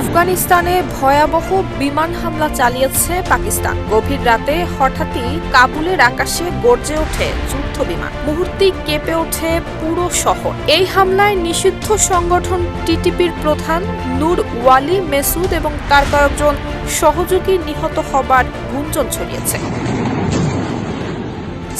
আফগানিস্তানে ভয়াবহ বিমান হামলা চালিয়েছে পাকিস্তান। গভীর রাতে হঠাৎই কাবুলের আকাশে গর্জে ওঠে যুদ্ধ বিমান। মুহূর্তেই কেঁপে ওঠে পুরো শহর। এই হামলায় নিষিদ্ধ সংগঠন টিটিপির প্রধান নূর ওয়ালি মেসুদ এবং তার কয়েকজন সহযোগী নিহত হবার গুঞ্জন ছড়িয়েছে।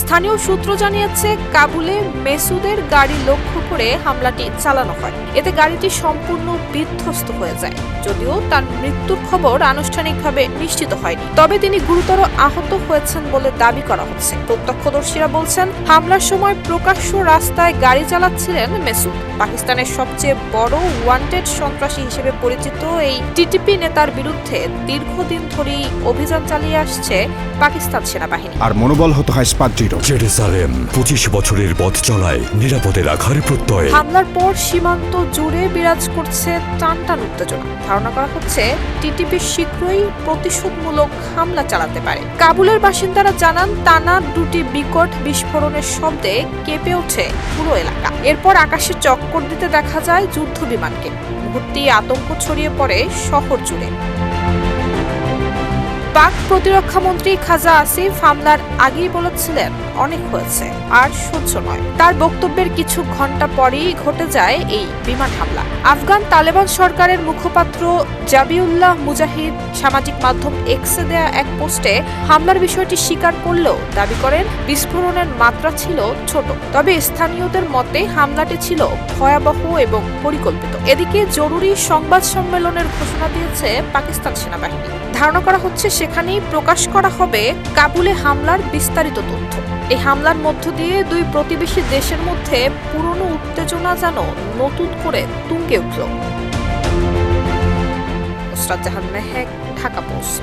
স্থানীয় সূত্র জানিয়েছে, কাবুলে মেসুদের গাড়ি লক্ষ্য করে হামলাটি চালানো হয়। এতে গাড়িটি সম্পূর্ণ বিধ্বস্ত হয়ে যায়। যদিও তার মৃত্যুর খবর আনুষ্ঠানিকভাবে নিশ্চিত হয়নি। তবে তিনি গুরুতর আহত হয়েছেন বলে দাবি করা হচ্ছে। প্রত্যক্ষদর্শীরা বলছেন, হামলার সময় প্রকাশ্য রাস্তায় গাড়ি চালাচ্ছিলেন মেসুদ। পাকিস্তানের সবচেয়ে বড় ওয়ান্টেড সন্ত্রাসী হিসেবে পরিচিত এই টিটিপি নেতার বিরুদ্ধে দীর্ঘদিন ধরেই অভিযান চালিয়ে আসছে পাকিস্তান সেনাবাহিনী। আর মনোবল হতে হয় স্পাদ্রিত জেরুসালেম, পঁচিশ বছরের পথ চলায় নিরাপদে রাখার প্রত্যয়। হামলার পর সীমান্ত জুড়ে বিরাজ করছে টানটান উত্তেজনা। ধারণা করা হচ্ছে টিটিপি শীঘ্রই প্রতিশোধমূলক হামলা চালাতে পারে। কাবুলের বাসিন্দারা জানান, টানা দুটি বিকট বিস্ফোরণের শব্দে কেঁপে ওঠে পুরো এলাকা। এরপর আকাশে চক্কর দিতে দেখা যায় যুদ্ধ বিমানকে মুহূর্তেই আতঙ্ক ছড়িয়ে পড়ে শহর জুড়ে। পাক প্রতিরক্ষা মন্ত্রী খাজা আসিফ হামলার আগেই বলেছিলেন, অনেক হয়েছে, আর সহ্য নয়। তার বক্তব্যের কিছু ঘণ্টা পরেই ঘটে যায় এই বিমান হামলা। আফগান তালেবান সরকারের মুখপাত্র জাবিউল্লাহ মুজাহিদ সামাজিক মাধ্যম এক্সে দেয়া এক পোস্টে হামলার বিষয়টি স্বীকার করলেও দাবি করেন, বিস্ফোরণের মাত্রা ছিল ছোট। তবে স্থানীয়দের মতে হামলাটি ছিল ভয়াবহ এবং পরিকল্পিত। এদিকে জরুরি সংবাদ সম্মেলনের ঘোষণা দিয়েছে পাকিস্তান সেনাবাহিনী। ধারণা করা হচ্ছে সেখানেই প্রকাশ করা হবে কাবুলে হামলার বিস্তারিত তথ্য। এই হামলার মধ্য দিয়ে দুই প্রতিবেশী দেশের মধ্যে পুরনো উত্তেজনা যেন নতুন করে তুঙ্গে উঠল। জাহান মেহেক, ঢাকা পোস্ট।